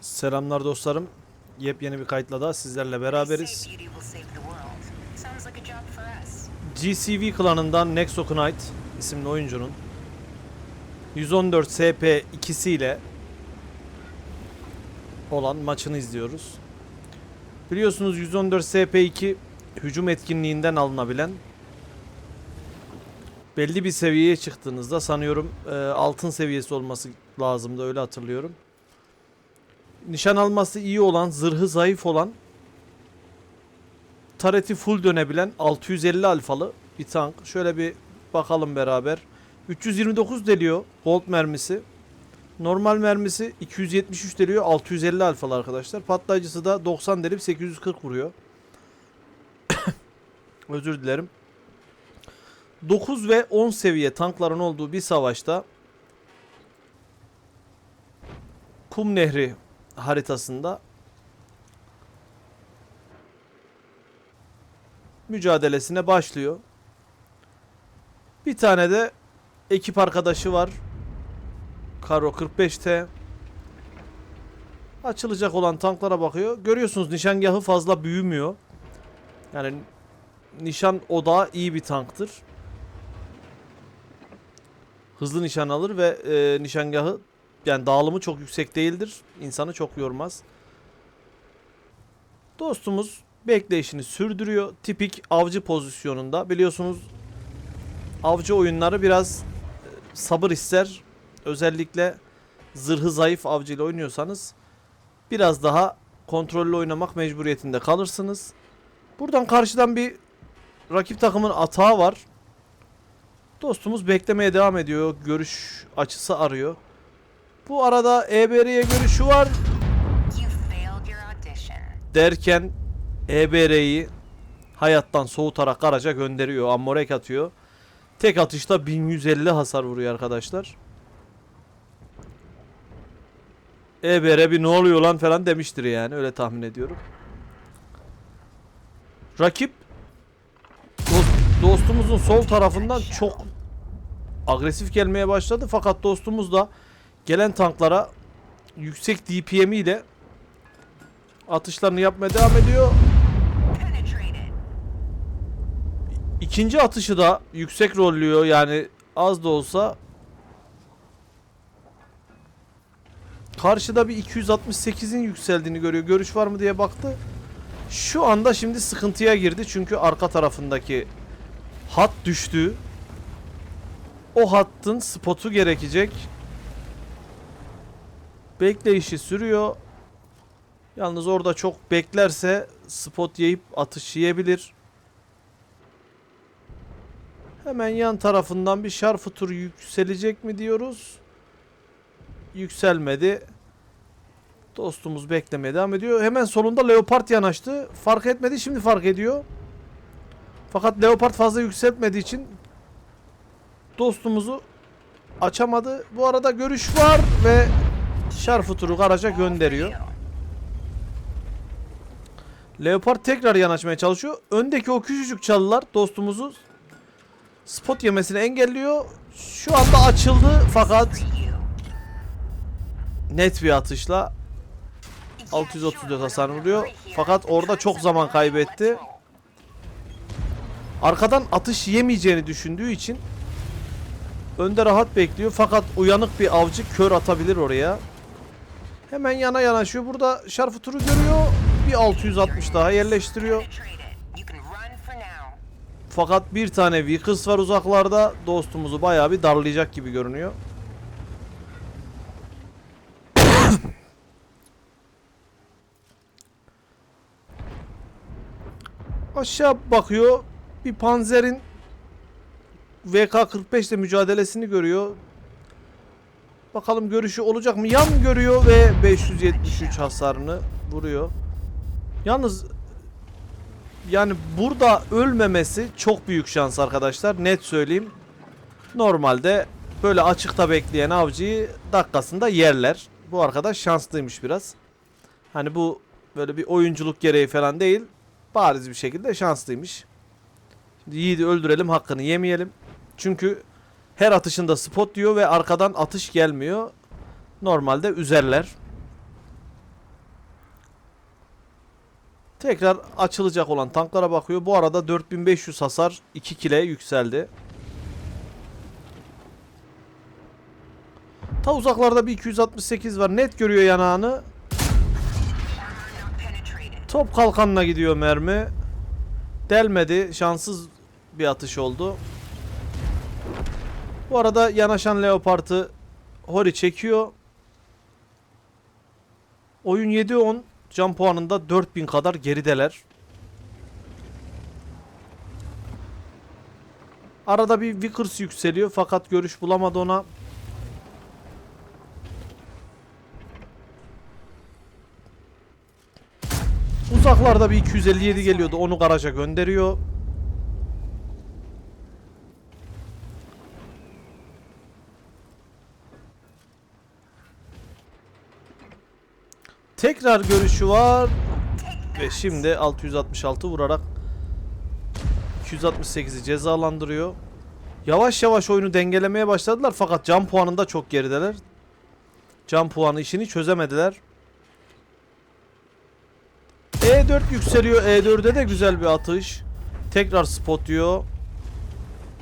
Selamlar dostlarım. Yepyeni bir kayıtla da sizlerle beraberiz. GCV klanından Nexo Knight isimli oyuncunun 114 SP ikisiyle olan maçını izliyoruz. Biliyorsunuz 114 SP2 hücum etkinliğinden alınabilen belli bir seviyeye çıktığınızda sanıyorum e, altın seviyesi olması lazımdı öyle hatırlıyorum. Nişan alması iyi olan, zırhı zayıf olan, tareti full dönebilen 650 alfalı bir tank. Şöyle bir bakalım beraber. 329 deliyor gold mermisi. Normal mermisi 273 deliyor 650 alfalı arkadaşlar. Patlayıcısı da 90 delip 840 vuruyor. Özür dilerim. 9 ve 10 seviye tankların olduğu bir savaşta Kum Nehri haritasında mücadelesine başlıyor. Bir tane de ekip arkadaşı var. Karo 45T. Açılacak olan tanklara bakıyor. Görüyorsunuz nişangahı fazla büyümüyor. Yani nişan odağı iyi bir tanktır. Hızlı nişan alır ve e, nişangahı yani dağılımı çok yüksek değildir. İnsanı çok yormaz. Dostumuz bekleyişini sürdürüyor. Tipik avcı pozisyonunda. Biliyorsunuz avcı oyunları biraz e, sabır ister. Özellikle zırhı zayıf avcı ile oynuyorsanız biraz daha kontrollü oynamak mecburiyetinde kalırsınız. Buradan karşıdan bir rakip takımın atağı var. Dostumuz beklemeye devam ediyor. Görüş açısı arıyor. Bu arada EBR'ye görüşü var derken EBR'yi hayattan soğutarak araca gönderiyor. Ammorek atıyor. Tek atışta 1150 hasar vuruyor arkadaşlar. EBR bir ne oluyor lan falan demiştir yani öyle tahmin ediyorum. Rakip dost- dostumuzun sol tarafından çok agresif gelmeye başladı fakat dostumuz da gelen tanklara yüksek DPM ile atışlarını yapmaya devam ediyor. İkinci atışı da yüksek rollüyor yani az da olsa Karşıda bir 268'in yükseldiğini görüyor. Görüş var mı diye baktı. Şu anda şimdi sıkıntıya girdi çünkü arka tarafındaki hat düştü. O hattın spotu gerekecek. Bekleyişi sürüyor. Yalnız orada çok beklerse spot yiyip atış yiyebilir. Hemen yan tarafından bir şarfıtur yükselecek mi diyoruz. Yükselmedi. Dostumuz beklemeye devam ediyor. Hemen solunda Leopard yanaştı. Fark etmedi şimdi fark ediyor. Fakat Leopard fazla yükseltmediği için dostumuzu açamadı. Bu arada görüş var ve Şarfuturu garaja gönderiyor. Leopard tekrar yanaşmaya çalışıyor. Öndeki o küçücük çalılar dostumuzu spot yemesini engelliyor. Şu anda açıldı fakat net bir atışla 634 hasar vuruyor. Fakat orada çok zaman kaybetti. Arkadan atış yemeyeceğini düşündüğü için önde rahat bekliyor. Fakat uyanık bir avcı kör atabilir oraya. Hemen yana yanaşıyor. Burada şarfuturu görüyor. Bir 660 daha yerleştiriyor. Fakat bir tane Vickers var uzaklarda. Dostumuzu bayağı bir darlayacak gibi görünüyor. Aşağı bakıyor. Bir panzerin VK45 ile mücadelesini görüyor. Bakalım görüşü olacak mı? Yan görüyor ve 573 hasarını vuruyor. Yalnız yani burada ölmemesi çok büyük şans arkadaşlar. Net söyleyeyim. Normalde böyle açıkta bekleyen avcıyı dakikasında yerler. Bu arkadaş şanslıymış biraz. Hani bu böyle bir oyunculuk gereği falan değil. Bariz bir şekilde şanslıymış. Şimdi Yiğit'i öldürelim hakkını yemeyelim. Çünkü her atışında spot diyor ve arkadan atış gelmiyor. Normalde üzerler. Tekrar açılacak olan tanklara bakıyor. Bu arada 4500 hasar 2 kile yükseldi. Ta uzaklarda bir 268 var. Net görüyor yanağını. Top kalkanına gidiyor mermi. Delmedi. Şanssız bir atış oldu. Bu arada yanaşan Leopard'ı Hori çekiyor. Oyun 7-10 can puanında 4000 kadar gerideler. Arada bir Vickers yükseliyor fakat görüş bulamadı ona. Uzaklarda bir 257 geliyordu. Onu garaja gönderiyor. Tekrar görüşü var. Ve şimdi 666 vurarak 268'i cezalandırıyor. Yavaş yavaş oyunu dengelemeye başladılar fakat can puanında çok gerideler. Can puanı işini çözemediler. E4 yükseliyor. E4'e de güzel bir atış. Tekrar spot diyor.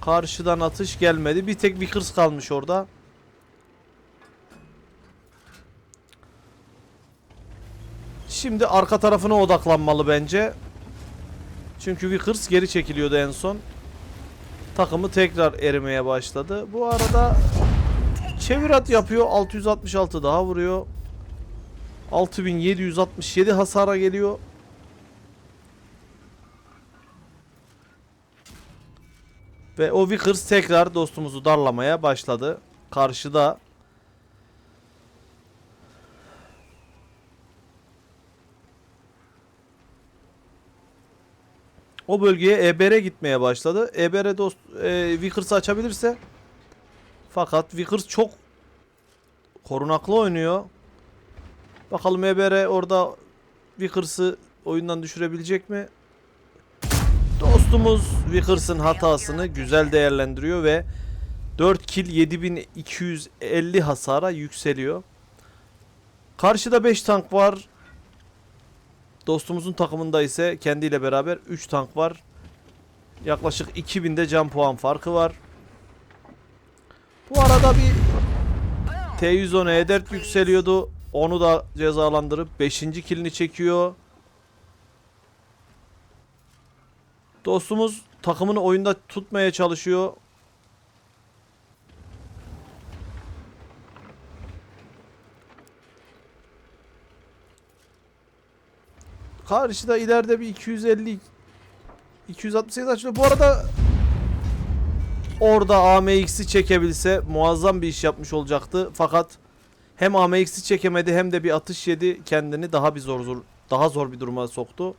Karşıdan atış gelmedi. Bir tek Vickers kalmış orada. Şimdi arka tarafına odaklanmalı bence. Çünkü Vickers geri çekiliyordu en son. Takımı tekrar erimeye başladı. Bu arada çevir at yapıyor. 666 daha vuruyor. 6767 hasara geliyor. Ve o Vickers tekrar dostumuzu darlamaya başladı. Karşıda O bölgeye EBR gitmeye başladı. EBR dost e, Vickers'ı açabilirse fakat Vickers çok korunaklı oynuyor. Bakalım EBR orada Vickers'ı oyundan düşürebilecek mi? Dostumuz Vickers'ın hatasını güzel değerlendiriyor ve 4 kill 7250 hasara yükseliyor. Karşıda 5 tank var. Dostumuzun takımında ise kendiyle beraber 3 tank var. Yaklaşık 2000'de can puan farkı var. Bu arada bir T110 E4 yükseliyordu. Onu da cezalandırıp 5. kilini çekiyor. Dostumuz takımını oyunda tutmaya çalışıyor. Karşıda ileride bir 250 268 açılıyor. Bu arada orada AMX'i çekebilse muazzam bir iş yapmış olacaktı. Fakat hem AMX'i çekemedi hem de bir atış yedi. Kendini daha bir zor zor daha zor bir duruma soktu.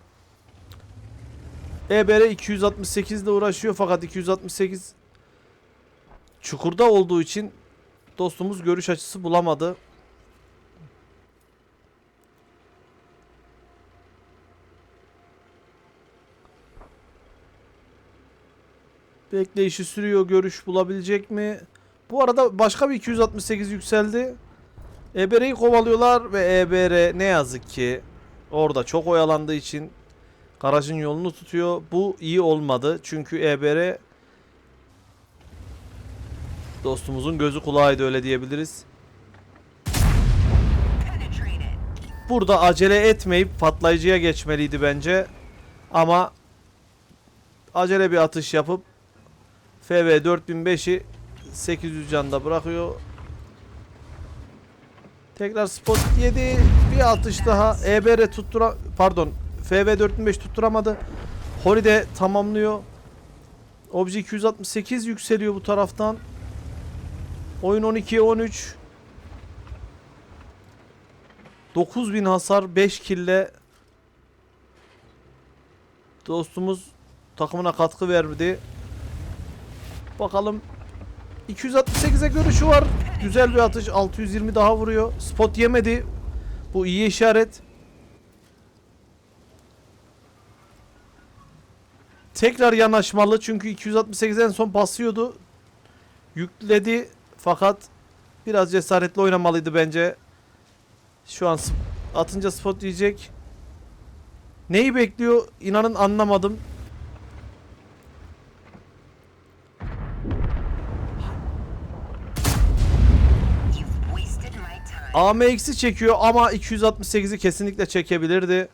EBR 268 ile uğraşıyor fakat 268 çukurda olduğu için dostumuz görüş açısı bulamadı. Bekleyişi sürüyor. Görüş bulabilecek mi? Bu arada başka bir 268 yükseldi. EBR'yi kovalıyorlar ve EBR ne yazık ki orada çok oyalandığı için garajın yolunu tutuyor. Bu iyi olmadı. Çünkü EBR dostumuzun gözü kulağıydı öyle diyebiliriz. Burada acele etmeyip patlayıcıya geçmeliydi bence. Ama acele bir atış yapıp FV 4005'i 800 canda bırakıyor. Tekrar spot yedi. Bir atış daha. EBR tuttura pardon. FV 4005 tutturamadı. Hori de tamamlıyor. Obje 268 yükseliyor bu taraftan. Oyun 12'ye 13. 9000 hasar 5 kille dostumuz takımına katkı verdi. Bakalım 268'e görüşü var. Güzel bir atış. 620 daha vuruyor. Spot yemedi. Bu iyi işaret. Tekrar yanaşmalı çünkü 268 en son basıyordu. Yükledi fakat biraz cesaretli oynamalıydı bence. Şu an atınca spot yiyecek. Neyi bekliyor inanın anlamadım. AMX'i çekiyor ama 268'i kesinlikle çekebilirdi.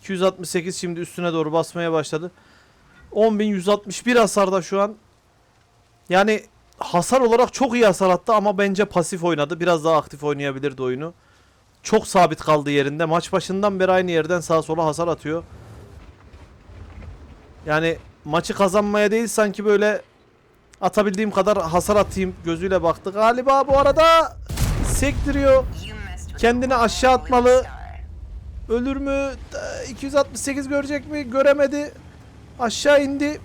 268 şimdi üstüne doğru basmaya başladı. 10.161 hasarda şu an. Yani hasar olarak çok iyi hasar attı ama bence pasif oynadı. Biraz daha aktif oynayabilirdi oyunu. Çok sabit kaldı yerinde. Maç başından beri aynı yerden sağa sola hasar atıyor. Yani maçı kazanmaya değil sanki böyle atabildiğim kadar hasar atayım gözüyle baktı. Galiba bu arada sektiriyor. Kendini aşağı atmalı. Ölür mü? Ee, 268 görecek mi? Göremedi. Aşağı indi.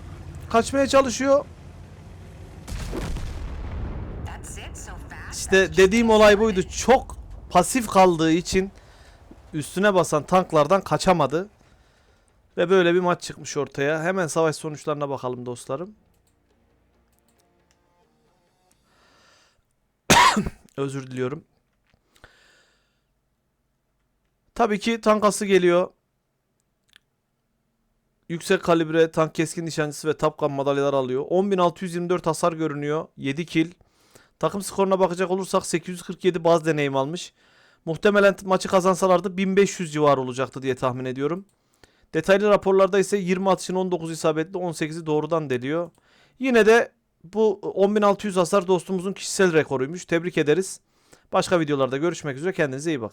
Kaçmaya çalışıyor. İşte dediğim olay buydu. Çok pasif kaldığı için üstüne basan tanklardan kaçamadı. Ve böyle bir maç çıkmış ortaya. Hemen savaş sonuçlarına bakalım dostlarım. Özür diliyorum. Tabii ki tankası geliyor. Yüksek kalibre tank keskin nişancısı ve tapkan madalyalar alıyor. 10.624 hasar görünüyor. 7 kill. Takım skoruna bakacak olursak 847 baz deneyim almış. Muhtemelen maçı kazansalardı 1500 civarı olacaktı diye tahmin ediyorum. Detaylı raporlarda ise 20 atışın 19 isabetli 18'i doğrudan deliyor. Yine de bu 10.600 hasar dostumuzun kişisel rekoruymuş. Tebrik ederiz. Başka videolarda görüşmek üzere. Kendinize iyi bakın.